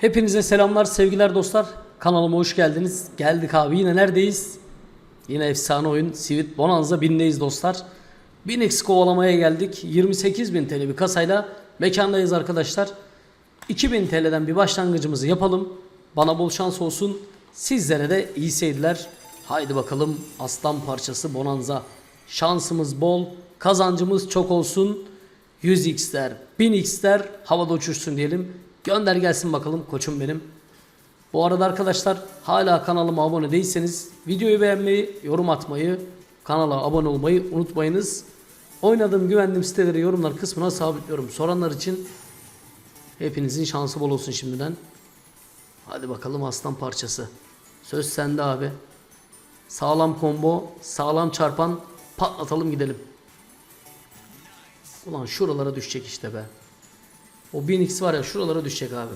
Hepinize selamlar, sevgiler dostlar. Kanalıma hoş geldiniz. Geldik abi yine neredeyiz? Yine efsane oyun Sivit Bonanza 1000'deyiz dostlar. 1000x kovalamaya geldik. 28.000 TL bir kasayla mekandayız arkadaşlar. 2000 TL'den bir başlangıcımızı yapalım. Bana bol şans olsun. Sizlere de iyi seyirler. Haydi bakalım aslan parçası Bonanza. Şansımız bol, kazancımız çok olsun. 100x'ler, 1000x'ler havada uçuşsun diyelim. Gönder gelsin bakalım koçum benim. Bu arada arkadaşlar hala kanalıma abone değilseniz videoyu beğenmeyi, yorum atmayı, kanala abone olmayı unutmayınız. Oynadığım güvendiğim siteleri yorumlar kısmına sabitliyorum. Soranlar için hepinizin şansı bol olsun şimdiden. Hadi bakalım aslan parçası. Söz sende abi. Sağlam combo, sağlam çarpan patlatalım gidelim. Ulan şuralara düşecek işte be. O 1000x var ya şuralara düşecek abi.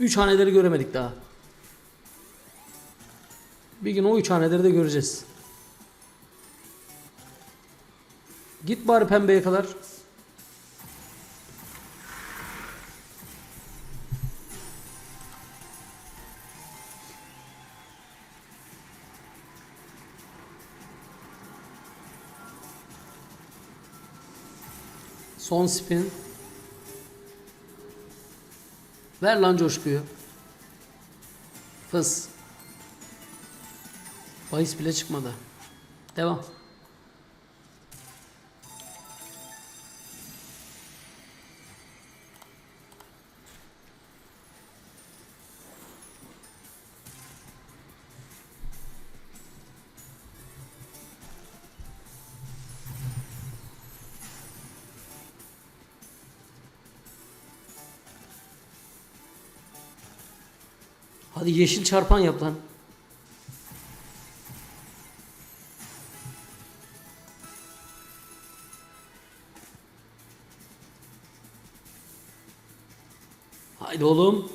3 haneleri göremedik daha. Bir gün o 3 haneleri de göreceğiz. Git bari pembeye kadar. Son spin. Ver lan coşkuyu. Fıs. Bahis bile çıkmadı. Devam. Hadi yeşil çarpan yap lan. Haydi oğlum.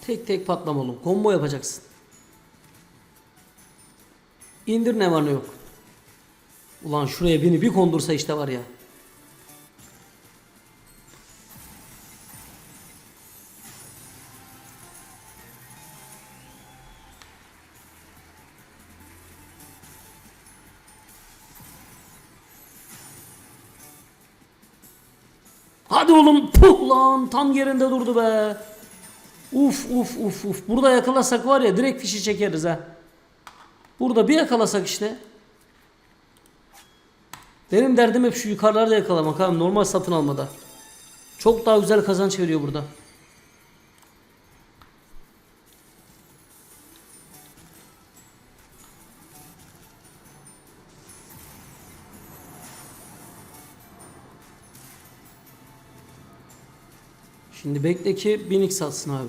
Tek tek patlama oğlum. Combo yapacaksın. İndir ne var ne yok. Ulan şuraya beni bir kondursa işte var ya. Hadi oğlum puh lan tam yerinde durdu be. Uf uf uf uf. Burada yakalasak var ya direkt fişi çekeriz ha. Burada bir yakalasak işte. Benim derdim hep şu yukarılarda yakalamak abi normal satın almada. Çok daha güzel kazanç veriyor burada. Şimdi bekle ki 1000x atsın abi.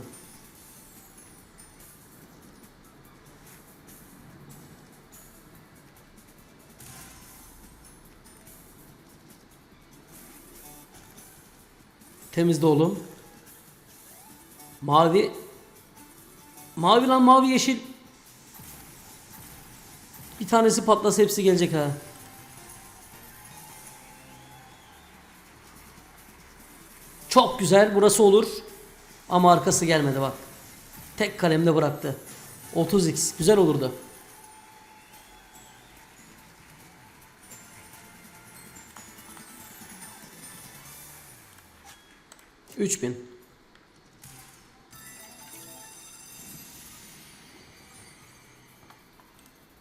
Temizle oğlum. Mavi. Mavi lan mavi yeşil. Bir tanesi patlasa hepsi gelecek ha. Çok güzel burası olur. Ama arkası gelmedi bak. Tek kalemde bıraktı. 30x güzel olurdu. Üç bin.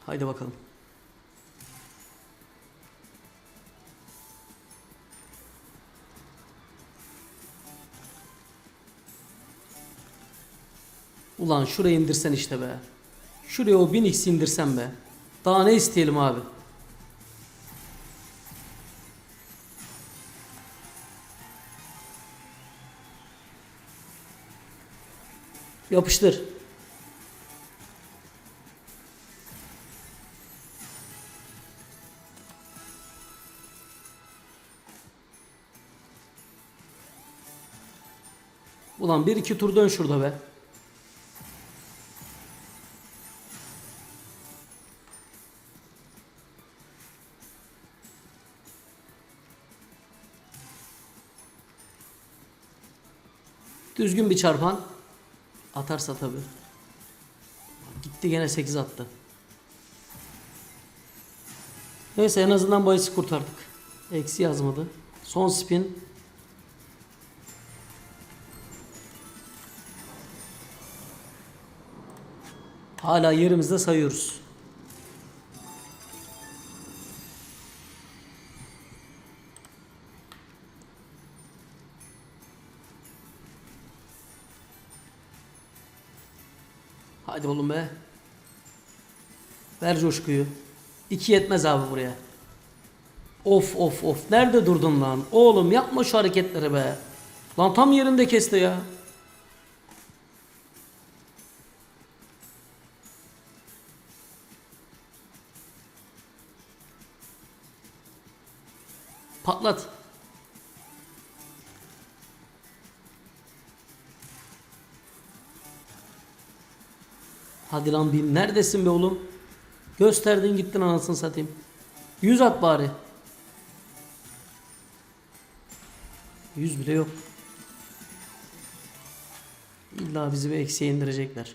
Haydi bakalım. Ulan şuraya indirsen işte be. Şuraya o 1000x indirsen be. Daha ne isteyelim abi? Yapıştır. Ulan bir iki tur dön şurada be. Düzgün bir çarpan. Atarsa tabi. Gitti gene 8 attı. Neyse en azından bahisi kurtardık. Eksi yazmadı. Son spin. Hala yerimizde sayıyoruz. Hadi oğlum be. Ver coşkuyu. İki yetmez abi buraya. Of of of. Nerede durdun lan? Oğlum yapma şu hareketleri be. Lan tam yerinde kesti ya. Patlat. Hadi lan bin. Neredesin be oğlum? Gösterdin gittin anasını satayım. Yüz at bari. Yüz bile yok. İlla bizi bir eksiye indirecekler.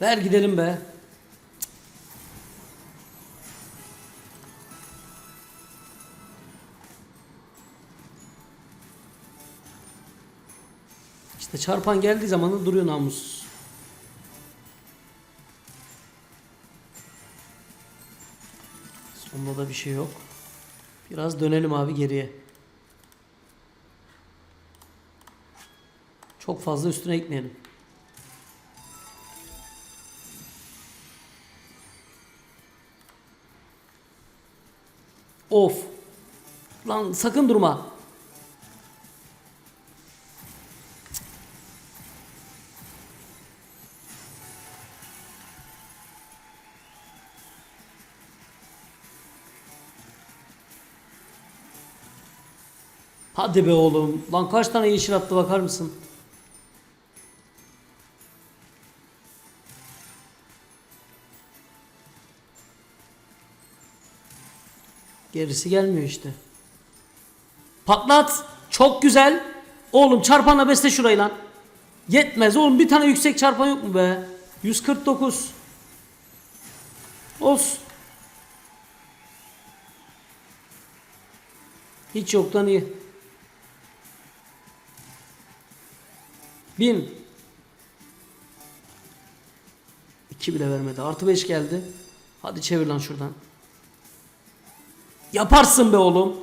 Ver gidelim be. İşte çarpan geldiği zaman da duruyor namussuz. Sonunda da bir şey yok. Biraz dönelim abi geriye. Çok fazla üstüne gitmeyelim. Of. Lan sakın durma. Hadi be oğlum. Lan kaç tane yeşil attı bakar mısın? Gerisi gelmiyor işte. Patlat. Çok güzel. Oğlum çarpanla besle şurayı lan. Yetmez oğlum bir tane yüksek çarpan yok mu be? 149. Olsun. Hiç yoktan iyi. 1000. 2 bile vermedi. Artı 5 geldi. Hadi çevir lan şuradan. Yaparsın be oğlum.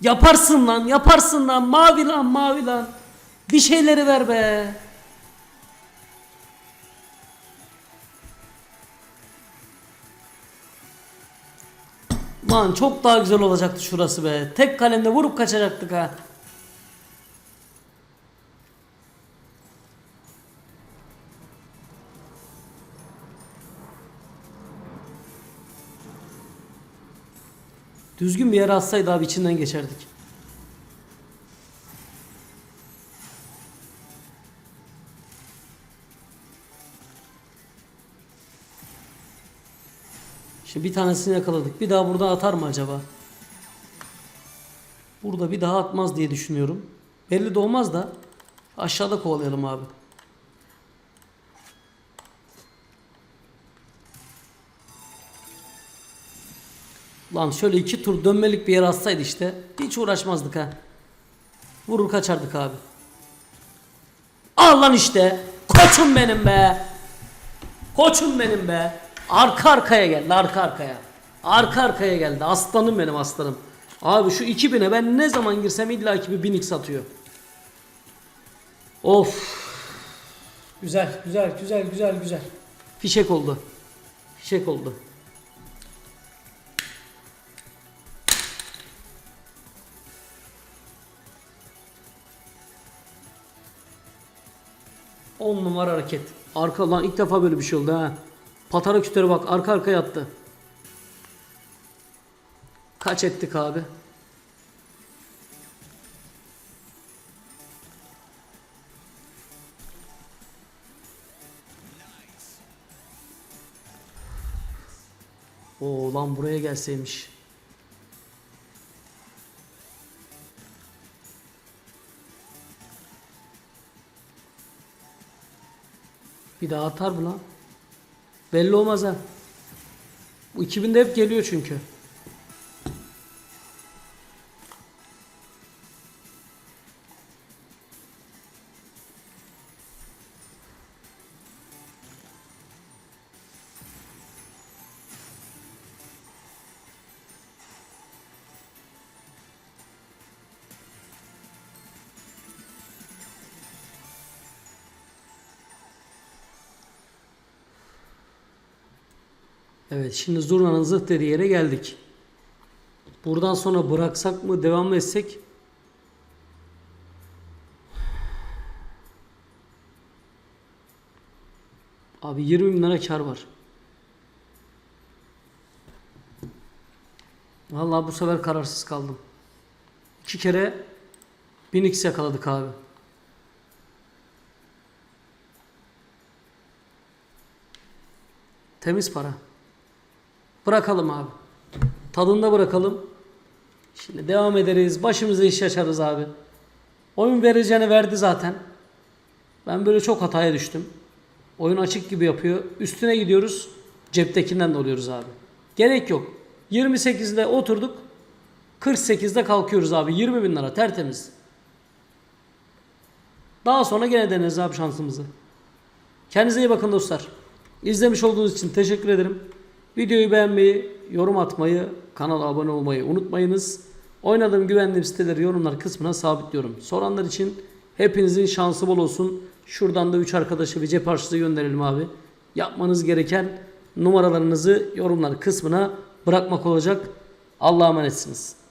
Yaparsın lan, yaparsın lan. Mavi lan, mavi lan. Bir şeyleri ver be. Lan çok daha güzel olacaktı şurası be. Tek kalemde vurup kaçacaktık ha. Düzgün bir yere atsaydı abi içinden geçerdik. Şimdi bir tanesini yakaladık. Bir daha burada atar mı acaba? Burada bir daha atmaz diye düşünüyorum. Belli de olmaz da aşağıda kovalayalım abi. Lan şöyle iki tur dönmelik bir yer atsaydı işte hiç uğraşmazdık ha. Vurur kaçardık abi. Al lan işte. Koçum benim be. Koçum benim be. Arka arkaya geldi arka arkaya. Arka arkaya geldi. Aslanım benim aslanım. Abi şu 2000'e ben ne zaman girsem illa ki bir 1000x atıyor. Of. Güzel güzel güzel güzel güzel. Fişek oldu. Fişek oldu. 10 numara hareket. Arka lan ilk defa böyle bir şey oldu ha. Patara küteri bak arka arka yattı. Kaç ettik abi? Oo lan buraya gelseymiş. Bir daha atar mı lan? Belli olmaz ha. Bu 2000'de hep geliyor çünkü. Evet şimdi zurnanın zıt dediği yere geldik. Buradan sonra bıraksak mı devam mı etsek? Abi 20 bin lira kar var. Vallahi bu sefer kararsız kaldım. İki kere 1000x yakaladık abi. Temiz para. Bırakalım abi. Tadında bırakalım. Şimdi devam ederiz. Başımıza iş açarız abi. Oyun vereceğini verdi zaten. Ben böyle çok hataya düştüm. Oyun açık gibi yapıyor. Üstüne gidiyoruz. Ceptekinden de oluyoruz abi. Gerek yok. 28'de oturduk. 48'de kalkıyoruz abi. 20 bin lira tertemiz. Daha sonra gene deneriz abi şansımızı. Kendinize iyi bakın dostlar. İzlemiş olduğunuz için teşekkür ederim. Videoyu beğenmeyi, yorum atmayı, kanala abone olmayı unutmayınız. Oynadığım güvendiğim siteleri yorumlar kısmına sabitliyorum. Soranlar için hepinizin şansı bol olsun. Şuradan da 3 arkadaşı bir cep harçlığı gönderelim abi. Yapmanız gereken numaralarınızı yorumlar kısmına bırakmak olacak. Allah'a emanetsiniz.